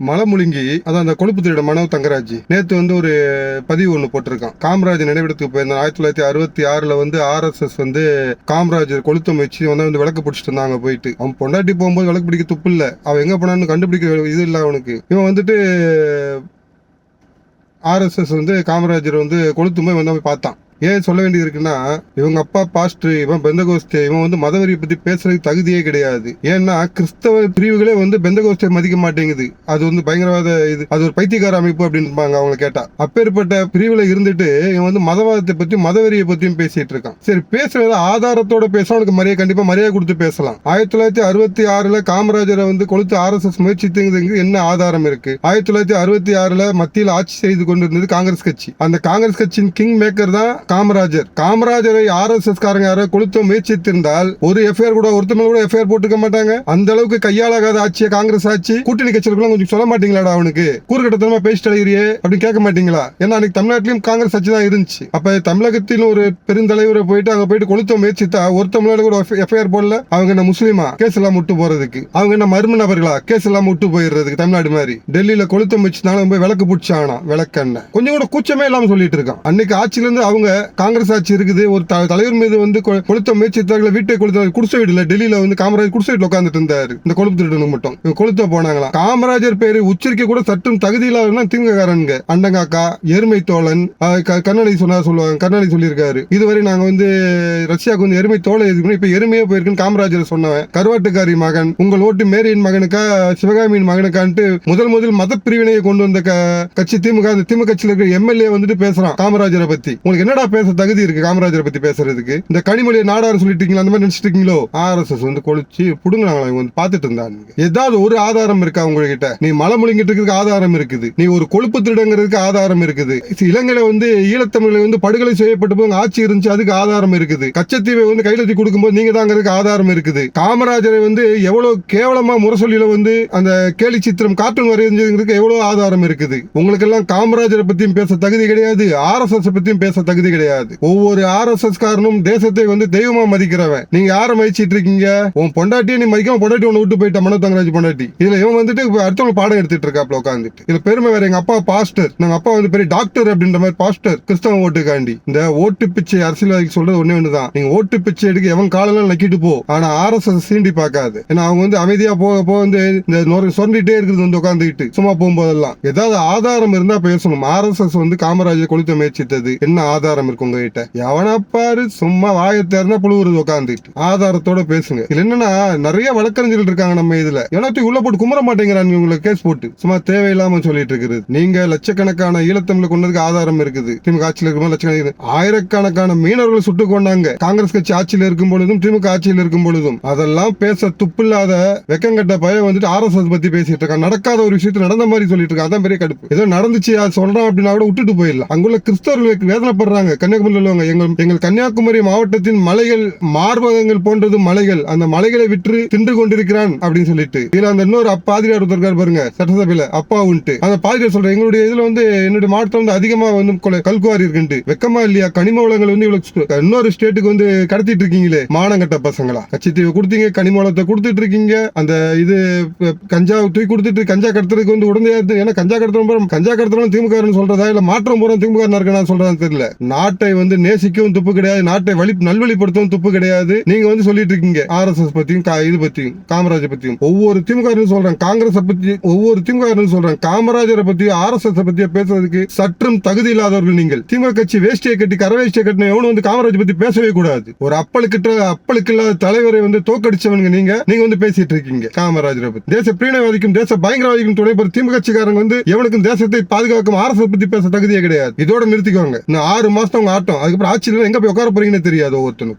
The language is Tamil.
மலமுழுங்கி அதான் அந்த கொழுப்பு திருட மனோ தங்கராஜ் நேத்து வந்து ஒரு பதிவு ஒன்று போட்டிருக்கான். காமராஜ் நினைவிடத்துக்கு போயிருந்தான். ஆயிரத்தி தொள்ளாயிரத்தி அறுபத்தி ஆறுல வந்து ஆர்எஸ்எஸ் வந்து காமராஜர் கொளுத்தம் வச்சு வந்து வந்து விளக்கு பிடிச்சிட்டு இருந்தாங்க போயிட்டு. அவன் பொண்டாட்டி போகும்போது விளக்கு பிடிக்க துப்பு இல்ல. அவன் எங்க போனான்னு கண்டுபிடிக்க இது இல்லை அவனுக்கு. இவன் வந்துட்டு ஆர்எஸ்எஸ் வந்து காமராஜர் வந்து கொளுத்தும் போய் வந்து அவன் பார்த்தான். ஏன் சொல்ல வேண்டியது இருக்குன்னா இவங்க அப்பா பாஸ்டர் இவன் பெந்தகோஸ்தே இவன் வந்து மதவெறியை பத்தி பேசுறதுக்கு தகுதியே கிடையாது. ஏன்னா கிறிஸ்தவ பிரிவுகளே வந்து பெந்தகோஸ்தே மதிக்க மாட்டேங்குது. அது வந்து பயங்கரவாத இது. அது ஒரு பைத்தியக்கார அமைப்பு அப்படின்னு அவங்க கேட்டா. அப்பேற்பட்ட பிரிவுல இருந்துட்டு இவன் வந்து மதவாதத்தை பத்தி மதவெறியை பத்தியும் பேசிட்டு இருக்கான். சரி பேசுறத ஆதாரத்தோட பேச அவனுக்கு மரியாதை கண்டிப்பா மரியாதை கொடுத்து பேசலாம். ஆயிரத்தி தொள்ளாயிரத்தி அறுபத்தி ஆறுல காமராஜரை வந்து கொளுத்து ஆர்எஸ்எஸ் முயற்சித்துங்கிறது என்ன ஆதாரம் இருக்கு? ஆயிரத்தி தொள்ளாயிரத்தி அறுபத்தி ஆறுல மத்தியில் ஆட்சி செய்து கொண்டிருந்தது காங்கிரஸ் கட்சி. அந்த காங்கிரஸ் கட்சியின் கிங் மேக்கர் தான் காமராஜர். காமராஜரை ஆர்எஸ்எஸ் காரங்க யாரோ கொளுத்த முயற்சித்திருந்தால் ஒரு எஃப்ஐஆர் கூட ஒருத்தர் மேல கூட எஃப்ஐஆர் போட்டுக்க மாட்டாங்க. அந்த அளவுக்கு கையாளாகாத ஆட்சியை காங்கிரஸ் ஆட்சி கூட்டணி கட்சிகளுக்குலாம் கொஞ்சம் சொல்ல மாட்டீங்களாடா அவனுக்கு? கூறுகட்டத்தனமா பேசிட்டு அழகிறியே அப்படின்னு கேட்க மாட்டீங்களா? ஏன்னா அன்னைக்கு தமிழ்நாட்டிலும் காங்கிரஸ் ஆட்சி தான் இருந்துச்சு. அப்ப தமிழகத்தில் ஒரு பெருந்தலைவரை போயிட்டு அங்க போயிட்டு கொளுத்த முயற்சித்தா ஒருத்த மேல கூட எஃப்ஐஆர் போடல அவங்க என்ன முஸ்லீமா? கேஸ் எல்லாம் முட்டு போறதுக்கு. அவங்க என்ன மர்ம நபர்களா? கேஸ் எல்லாம் முட்டு போயிடுறதுக்கு தமிழ்நாடு மாதிரி. டெல்லியில கொளுத்த முயற்சினாலும் போய் விளக்கு பிடிச்சானா? விளக்கெண்ண கொஞ்சம் கூட கூச்சமே இல்லாம சொல்லிட்டு இருக்கான். அன்னைக்கு ஆட்சியில இருந்து அவங்க காங்கிரஸ் ஆட்சி இருக்குது ஒரு தலைவர் மீது வந்து கொளுத்த முயற்சித்தார்கள் வீட்டை கொளுத்த குடிசை வீடுல டெல்லியில வந்து காமராஜர் குடிசை வீட்டுல உட்காந்துட்டு இருந்தாரு. இந்த கொழுப்பு திருடனுக்கு மட்டும். கொளுத்த போனாங்களாம். காமராஜர் பேரு உச்சரிக்க கூட சற்றும் தகுதி இல்லாதவனா திமுககாரனுங்க. அண்டங்காக்கா எருமை தோழன் கண்ணாடி சொன்னா சொல்லுவாங்க கண்ணாடி சொல்லியிருக்காரு. இதுவரை நாங்க வந்து ரஷ்யாவுக்கு வந்து எருமை தோலை எதுக்கு இப்ப எருமையே போயிருக்குன்னு காமராஜர் சொன்னவன். கருவாட்டுக்காரி மகன் உங்கள் ஓட்டு மேரியின் மகனுக்கா சிவகாமியின் மகனுக்கான்ட்டு முதல் முதல் மத பிரிவினையை கொண்டு வந்த கட்சி திமுக அந்த திமுக கட்சியில் இருக்கிற எம்எல்ஏ வந்துட்டு பேசுறான் காமராஜரை பத்தி. உங்களுக்கு என்னடா பேச தகுதி இருக்கு காமராஜரை பத்தி பேசுறதுக்கு. இந்த கனிமொழியை நாடாரு சொல்லிட்டீங்களா? அந்த மாதிரி நினைச்சிட்டு இருக்கீங்களோ ஆர்எஸ்எஸ் வந்து கொளிச்சு புடுங்கினாங்களா இவங்க வந்து பாத்துட்டு இருந்தாங்க. ஏதாவது ஒரு ஆதாரம் இருக்கா உங்ககிட்ட? நீ மலை முழுங்கிட்டு இருக்கிறதுக்கு ஆதாரம் இருக்குது. நீ ஒரு கொழுப்பு திருடங்கிறதுக்கு ஆதாரம் இருக்குது. இலங்கையில வந்து ஈழத்தமிழ்ல வந்து படுகொலை செய்யப்பட்டு போய் ஆட்சி இருந்துச்சு அதுக்கு ஆதாரம் இருக்குது. கச்சத்தீவை வந்து கையெழுத்தி கொடுக்கும்போது நீங்க தாங்கிறதுக்கு ஆதாரம் இருக்குது. காமராஜரை வந்து எவ்வளவு கேவலமா முரசொலியில வந்து அந்த கேலி சித்திரம் கார்ட்டூன் வரைஞ்சதுங்கிறதுக்கு எவ்வளவு ஆதாரம் இருக்குது. உங்களுக்கு எல்லாம் காமராஜரை பத்தியும் பேச தகுதி கிடையாது. ஆர்எஸ்எஸ் பத்தியும் பேச தகுதி கிடையாது. ஒவ்வொரு ஆர்எஸ்எஸ் காரனும் தேசத்தை வந்து தெய்வமா மதிக்கிறவன். நீங்க யாரை மதிச்சிட்டு இருக்கீங்க? உன் பொண்டாட்டியை நீ மதிக்காம பொண்டாட்டி ஒண்ணு விட்டு போயிட்ட மனோ தங்கராஜ் பொண்டாட்டி. இதுல இவன் வந்துட்டு இப்ப அடுத்தவங்க பாடம் எடுத்துட்டு இருக்காப்ல உட்காந்துட்டு இதுல பெருமை வேற எங்க அப்பா பாஸ்டர். நாங்க அப்பா வந்து பெரிய டாக்டர் அப்படின்ற மாதிரி பாஸ்டர். கிறிஸ்தவ ஓட்டுக்காண்டி. இந்த ஓட்டு பிச்சை அரசியல்வாதிக்கு சொல்றது ஒண்ணே ஒண்ணுதான். நீங்க ஓட்டு பிச்சை எடுக்க எவன் காலெல்லாம் நக்கிட்டு போ. ஆனா ஆர்எஸ்எஸ் சீண்டி பார்க்காது. ஏன்னா அவங்க வந்து அமைதியா போக போக வந்து இந்த நொறு சொரண்டிட்டே இருக்கிறது வந்து உட்காந்துக்கிட்டு சும்மா போகும்போதெல்லாம். ஏதாவது ஆதாரம் இருந்தா பேசணும். ஆர்எஸ்எஸ் வந்து காமராஜர் கொளுத்த முயற்சித்தது. என்ன ஆதாரம் இருக்கு உங்ககிட்ட. எவனா பாரு சும்மா வாயை திறந்தா புழுவுறது உட்காந்துட்டு ஆதாரத்தோட பேசுங்க. இதுல என்னன்னா நிறைய வழக்கறிஞர்கள் இருக்காங்க நம்ம இதுல. எல்லாத்தையும் உள்ள போட்டு குமர மாட்டேங்கிறாங்க உங்களை கேஸ் போட்டு. சும்மா தேவையில்லாம சொல்லிட்டு இருக்குது. நீங்க லட்சக்கணக்கான ஈழத்தமிழ் கொண்டதுக்கு ஆதாரம் இருக்குது. திமுக ஆட்சியில் இருக்கும் லட்சக்கணக்கான ஆயிரக்கணக்கான மீனவர்களை சுட்டு கொண்டாங்க. காங்கிரஸ் கட்சி ஆட்சியில் இருக்கும் பொழுதும் திமுக ஆட்சியில் இருக்கும் பொழுதும். அதெல்லாம் பேச துப்பில்லாத வெக்கங்கட்ட பயம் வந்துட்டு ஆர்எஸ்எஸ் பத்தி பேசிட்டு இருக்கான் நடக்காத ஒரு விஷயத்து நடந்த மாதிரி சொல்லிட்டு இருக்கான் அதான் பெரிய கடுப்பு. ஏதோ நடந்துச்சு அது சொல்றான் அப்படின்னா கூட விட்டுட்டு போயிடலாம். அங்குள்ள கிறிஸ்தவர்களுக்கு வேதனைப்படுறாங்க. கன்னியாகுமரியில் உள்ளவங்க எங்கள் எங்கள் கன்னியாகுமரி மாவட்டத்தின் மலைகள் மார்பகங்கள் போன்றது மலைகள். அந்த மலைகளை விற்று தின்று கொண்டிருக்கிறான் அப்படின்னு சொல்லிட்டு. இதுல அந்த இன்னொரு அப்பா பாதிரியார் ஒருத்தர் பாருங்க சட்டசபையில அப்பா உண்டு அந்த பாதிரியார் சொல்ற எங்களுடைய இதுல வந்து என்னுடைய மாவட்டம் வந்து அதிகமா வந்து கொலை- கல்குவாரி இருக்குன்ட்டு. வெக்கமா இல்லையா? கனிம வளங்கள் வந்து இவ்வளவு இன்னொரு ஸ்டேட்டுக்கு வந்து கடத்திட்டு இருக்கீங்களே மானங்கட்ட பசங்களா? கட்சித்தீவு கொடுத்தீங்க கனிம வளத்தை கொடுத்துட்டு இருக்கீங்க. அந்த இது கஞ்சா தூக்கி கொடுத்துட்டு கஞ்சா கடத்துறதுக்கு வந்து உடனே ஏன்னா கஞ்சா கடத்துறோம் கஞ்சா கடத்துறோம் திமுக சொல்றதா? இல்ல மாற்றம் போறோம் திமுக இருக்கா சொல்றதா தெரியல. நான் நாட்டை வந்து நேசிக்கவும் துப்பு கிடையாது. நாட்டை வழி நல்வழிப்படுத்தவும் துப்பு கிடையாது. நீங்க வந்து சொல்லிட்டு இருக்கீங்க. ஆர்எஸ்எஸ் பத்தியும் இது பத்தியும் காமராஜர் பத்தியும். ஒவ்வொரு திமுக சொல்றேன் காங்கிரஸ் பத்தி ஒவ்வொரு திமுக சொல்றேன் காமராஜரை பத்தி ஆர்எஸ்எஸ் பத்தி பேசுறதுக்கு சற்றும் தகுதி இல்லாதவர்கள் நீங்கள். திமுக கட்சி வேஷ்டியை கட்டி கரவேஷ்டியை கட்டின எவனும் வந்து காமராஜ் பத்தி பேசவே கூடாது. ஒரு அப்பளுக்கிட்ட அப்பளுக்கு இல்லாத தலைவரை வந்து தோக்கடிச்சவனுங்க நீங்க. நீங்க வந்து பேசிட்டு இருக்கீங்க. காமராஜரை பத்தி. தேச பிரிவினைவாதிக்கும் தேச பயங்கரவாதிக்கும் துணை போற திமுக கட்சிக்காரங்க வந்து எவனுக்கும் தேசத்தை பாதுகாக்கும் ஆர்எஸ்எஸ் பத்தி பேச தகுதியே கிடையாது. இதோட நிறுத்திக்கோங்க. இன்னும் ஆறு மாசம் ஆட்டம் ஆட்டம். அதுக்கப்புறம் ஆட்சியில் எங்க போய் உட்கார போறீங்கன்னு தெரியாது ஒவ்வொருத்தனுக்கும்.